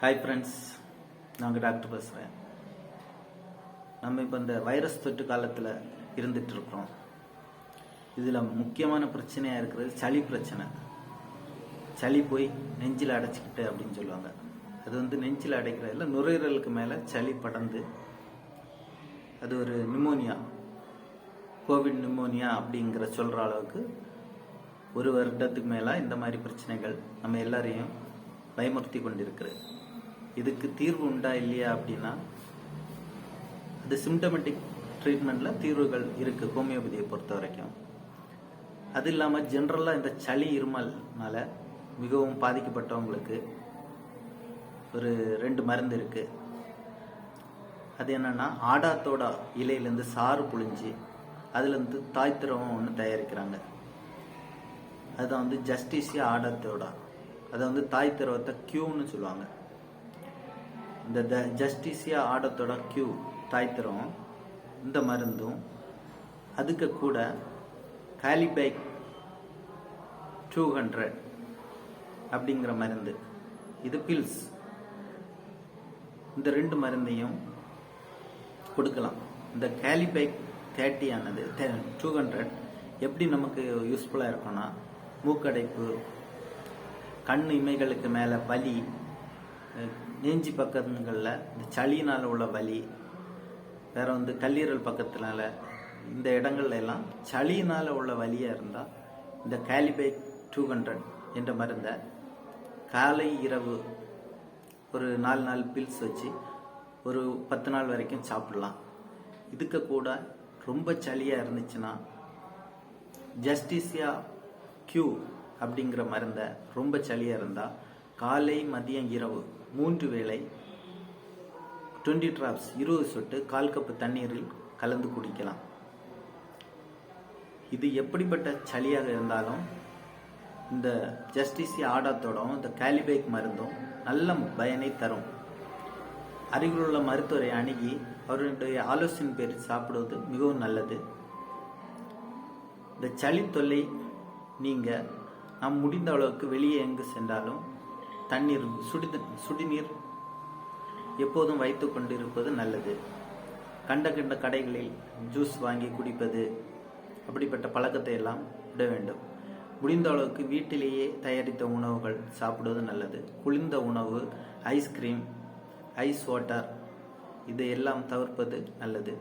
Hi friends நாங்கள் doctor பேசுகிறேன் நம்ம இப்போ இந்த வைரஸ் தொற்று காலத்தில் இருந்துகிட்ருக்குறோம் இதில் முக்கியமான பிரச்சனையாக இருக்கிறது சளி பிரச்சனை சளி போய் நெஞ்சில் அடைச்சிக்கிட்டு அப்படின்னு சொல்லுவாங்க அது வந்து நெஞ்சில் இல்லை நுரையீரலுக்கு மேலே சளி படர்ந்து அது ஒரு நிமோனியா கோவிட் நிமோனியா அப்படிங்கிற சொல்கிற அளவுக்கு ஒரு வருடத்துக்கு மேலே இந்த மாதிரி பிரச்சனைகள் நம்ம எல்லாரையும் பயமுறுத்தி கொண்டிருக்கிறேன் இதுக்கு தீர்வு உண்டா இல்லையா அப்படின்னா அது சிம்டமெட்டிக் ட்ரீட்மெண்ட்டில் தீர்வுகள் இருக்குது ஹோமியோபதியை பொறுத்த வரைக்கும் அது இல்லாமல் ஜென்ரலாக இந்த சளி இருமல்னால மிகவும் பாதிக்கப்பட்டவங்களுக்கு ஒரு ரெண்டு மருந்து இருக்குது அது என்னென்னா ஆடாத்தோடா இலையிலேருந்து சாறு புழிஞ்சு அதுலேருந்து தாய்த்திரவம் ஒன்று தயாரிக்கிறாங்க அதுதான் வந்து ஜஸ்டிஸியா ஆடாத்தோடா அதை வந்து தாய்த்திரவத்தை க்யூன்னு சொல்லுவாங்க இந்த த ஜஸ்டிஸியா ஆடத்தோட கியூ தாய்த்திரம் இந்த மருந்தும் அதுக்கு கூட காலிபைக் டூ ஹண்ட்ரட் அப்படிங்கிற மருந்து இது பில்ஸ் இந்த ரெண்டு மருந்தையும் கொடுக்கலாம் இந்த கேலிபைக் தேர்ட்டி ஆனது டூ ஹண்ட்ரட் எப்படி நமக்கு யூஸ்ஃபுல்லாக இருக்கும்னா மூக்கடைப்பு கண் இமைகளுக்கு மேலே பலி நெஞ்சி பக்கங்களில் இந்த சளினால் உள்ள வலி வேறு வந்து கல்லீரல் பக்கத்தினால இந்த இடங்கள்ல எல்லாம் சளியினால் உள்ள வலியாக இருந்தால் இந்த கேலிபேட் டூ ஹண்ட்ரட் என்ற மருந்தை காலை இரவு ஒரு நாலு நாள் பில்ஸ் வச்சு ஒரு பத்து நாள் வரைக்கும் சாப்பிடலாம் இதுக்கு கூட ரொம்ப சளியாக இருந்துச்சுன்னா ஜஸ்டிஸியா கியூ அப்படிங்கிற மருந்தை ரொம்ப சளியாக இருந்தால் காலை மதியம் இரவு மூன்று வேளை டுவெண்ட்டி ட்ராப்ஸ் இருபது சொட்டு கால் கப்பு தண்ணீரில் கலந்து குடிக்கலாம் இது எப்படிப்பட்ட சளியாக இருந்தாலும் இந்த ஜஸ்டிசி ஆடாத்தோடும் இந்த கேலிபேக் மருந்தும் நல்ல பயனை தரும் அருகிலுள்ள மருத்துவரை அணுகி அவருடைய ஆலோசனை பேரில் சாப்பிடுவது மிகவும் நல்லது இந்த சளி தொல்லை நீங்கள் நாம் முடிந்த அளவுக்கு வெளியே எங்கு சென்றாலும் தண்ணீர் சுடி சுடிநீர் எப்போதும் வைத்து கொண்டிருப்பது நல்லது கண்ட கண்ட கடைகளில் ஜூஸ் வாங்கி குடிப்பது அப்படிப்பட்ட பழக்கத்தை எல்லாம் விட வேண்டும் முடிந்த அளவுக்கு வீட்டிலேயே தயாரித்த உணவுகள் சாப்பிடுவது நல்லது குளிர்ந்த உணவு ஐஸ்கிரீம் ஐஸ் வாட்டர் இதையெல்லாம் எல்லாம் தவிர்ப்பது நல்லது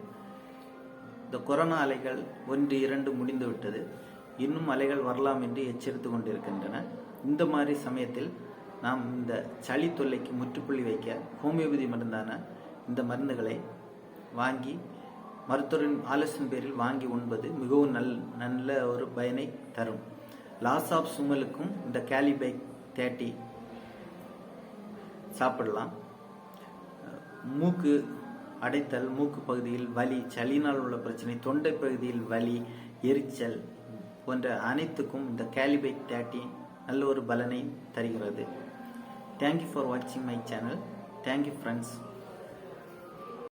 இந்த கொரோனா அலைகள் ஒன்று இரண்டு முடிந்துவிட்டது இன்னும் அலைகள் வரலாம் என்று எச்சரித்து கொண்டிருக்கின்றன இந்த மாதிரி சமயத்தில் நாம் இந்த சளி தொல்லைக்கு முற்றுப்புள்ளி வைக்க ஹோமியோபதி மருந்தான இந்த மருந்துகளை வாங்கி மருத்துவரின் ஆலோசனை பேரில் வாங்கி உண்பது மிகவும் நல் நல்ல ஒரு பயனை தரும் லாஸ் ஆஃப் சுமலுக்கும் இந்த கேலிபைக் தேட்டி சாப்பிடலாம் மூக்கு அடைத்தல் மூக்கு பகுதியில் வலி சளினால் உள்ள பிரச்சனை தொண்டை பகுதியில் வலி எரிச்சல் போன்ற அனைத்துக்கும் இந்த கேலிபைக் தேட்டி நல்ல ஒரு பலனை தருகிறது Thank you for watching my channel. Thank you, friends.